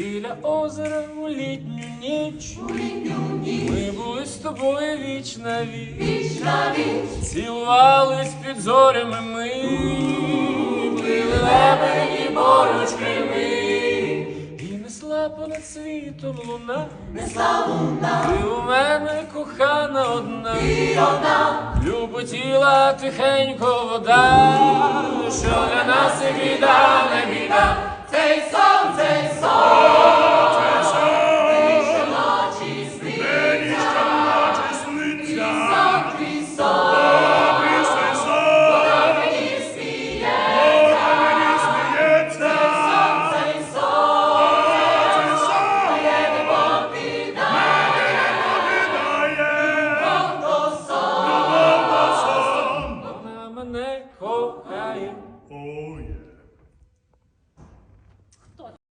біля озера у літню ніч. Ми були з тобою віч на віч. Цілувались під зорями ми, пили лебеді борочки ми. І несла понад світом луна, Несла луна, ти у мене кохана одна. і одна, Люботіла тихенько вода, що для нас і біда, Oh yeah.